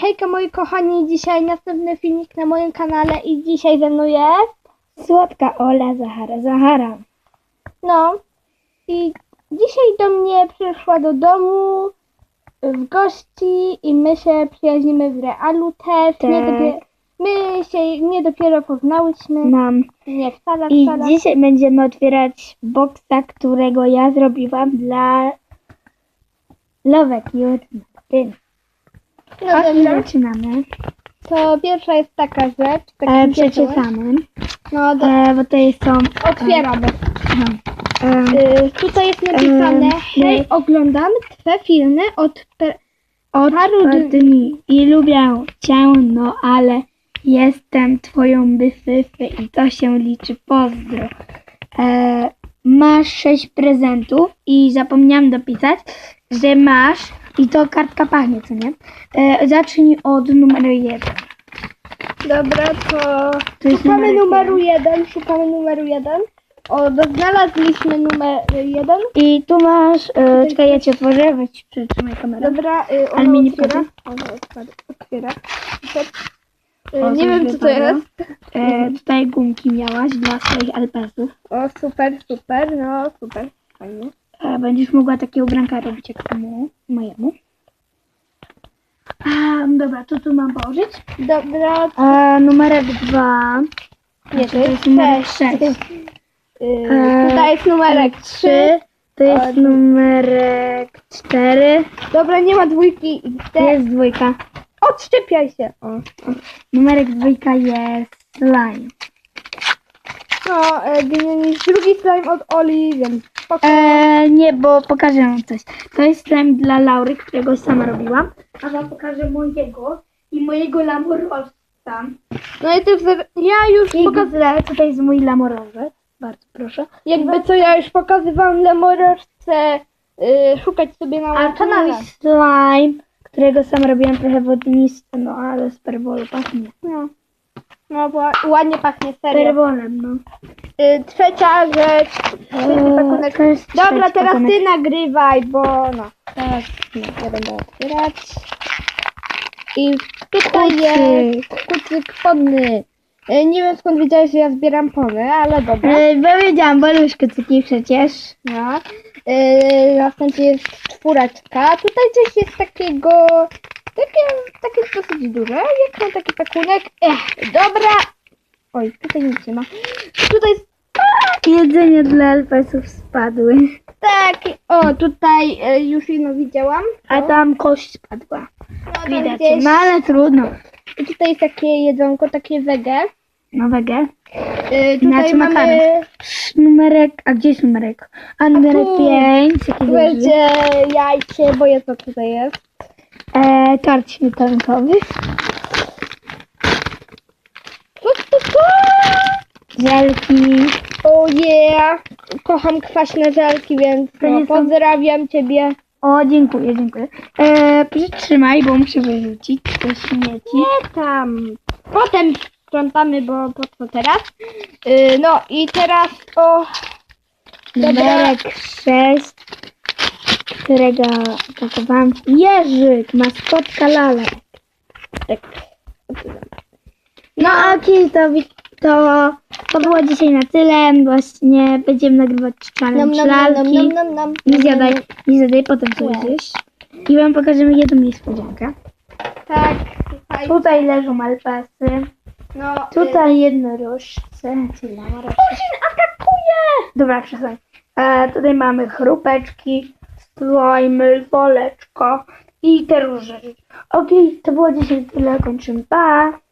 Hejka moi kochani, dzisiaj następny filmik na moim kanale i dzisiaj ze mną jest... Słodka Ola Zahara Zahara. No i dzisiaj do mnie przyszła do domu w gości i my się przyjaźnimy w realu też. Nie Tak. dopiero, my się nie dopiero poznałyśmy. Mam. Nie, wcale, I wcale. dzisiaj będziemy otwierać boksa, którego ja zrobiłam dla Love Cute Martyn. No dobra, zaczynamy. to pierwsza jest taka rzecz. E, przeczytamy. No do, E, bo to jest są... otwieramy. No. E, Y, tutaj jest napisane, Em, hej, oglądam Twe filmy od pe- od paru paru dni i lubię cię, no ale jestem twoją byfyfy i to się liczy. Pozdro. E, masz sześć prezentów i zapomniałam dopisać, że masz i to kartka pachnie, co nie? E, zacznij od numeru jeden. Dobra, to To jest szukamy numerek numeru jeden, szukamy numeru jeden. O, do, znalazliśmy numer jeden. I tu masz, e, czekaj, ja ci otworzę, weź przytrzymaj kamerę. Dobra, y, ona otwiera. Ona otwiera. otwiera. Y, O, nie coś wiem, co to wypadło. jest. E, tutaj gumki miałaś dla swoich alpesów. O, super, super, no, super. Fajnie. E, będziesz mogła takie ubranka robić jak temu, mojemu. A, dobra, to tu mam położyć. Dobra, E, numerek dwa. nie, to jest numerek sześć. Y, E, tutaj jest numerek trzy. To jest Od- numerek cztery. Dobra, nie ma dwójki. Te... Jest dwójka. Odszczepiaj się. O. Numerek dwójka jest slime. No, e, drugi slime od Oli, więc spoko. E, nie, bo pokażę wam coś. To jest slime dla Laury, którego sama robiłam. A wam pokażę mojego i mojego lamorosta. No i wzor- ja już I pokazywałam, pokażę, tutaj jest mój lamorożec. Bardzo proszę. jakby co ja już pokazywałam Lemorożce y, szukać sobie na A to mój slime, którego sam robiłem trochę wodnisty, no ale z perwolu pachnie. No, no bo ładnie pachnie, serio. Perwolem, no. Y, trzecia rzecz. Trzeci Eee, pakunek. to jest Dobra, teraz pakunek. ty nagrywaj, bo no. Teraz nie, ja będę otwierać. I tutaj jest Kucyk. podny. Y, Nie wiem skąd wiedziałeś, że ja zbieram pony, ale dobra. E, bo wiedziałam, bo lubisz kucyki przecież. No. Yy, następnie jest czwóreczka. Tutaj coś jest takiego. Takie, takie dosyć duże. Jak mam taki pakunek. Ech, dobra. Oj, tutaj nic nie ma. Tutaj jest Jedzenie dla elfesów spadły. taki. O, tutaj e, już jedno widziałam. A tam kość spadła. No, tam Widać, gdzieś. no ale trudno. I tutaj jest takie jedzonko, takie wege. Nowego. Yy, tutaj Znaczy mamy. makaron. Numerek, a gdzie jest numerek? A numerek tu 5, jaki będzie jajcie, bo jest co tutaj jest. E, tort śmietankowy. Co to to? Żelki. Oh yeah! Kocham kwaśne żelki, więc To no, nie są- pozdrawiam ciebie. O, dziękuję, dziękuję. E, przytrzymaj, bo muszę wyrzucić te śmieci. Nie tam. Potem sprzątamy, bo po co teraz? Yy, no i teraz o. Dobra. Numerek 6, którego pakowałam. Jerzyk, maskotka Lala. Tak. No okej, to, to, to było dzisiaj na tyle. Właśnie będziemy nagrywać challenge lalki. Nie zjadaj, nie zjadaj, potem Łe. zjedziesz. I wam pokażemy jedną niespodziankę. Tak. Tutaj. Tutaj leżą alpasy. No, Tutaj jednorożce. Czyli lamorożce. atakuje! Dobra, przestań. E, tutaj mamy chrupeczki, slime, woleczko i te róże. Okej, to było dzisiaj tyle. Kończymy. Pa!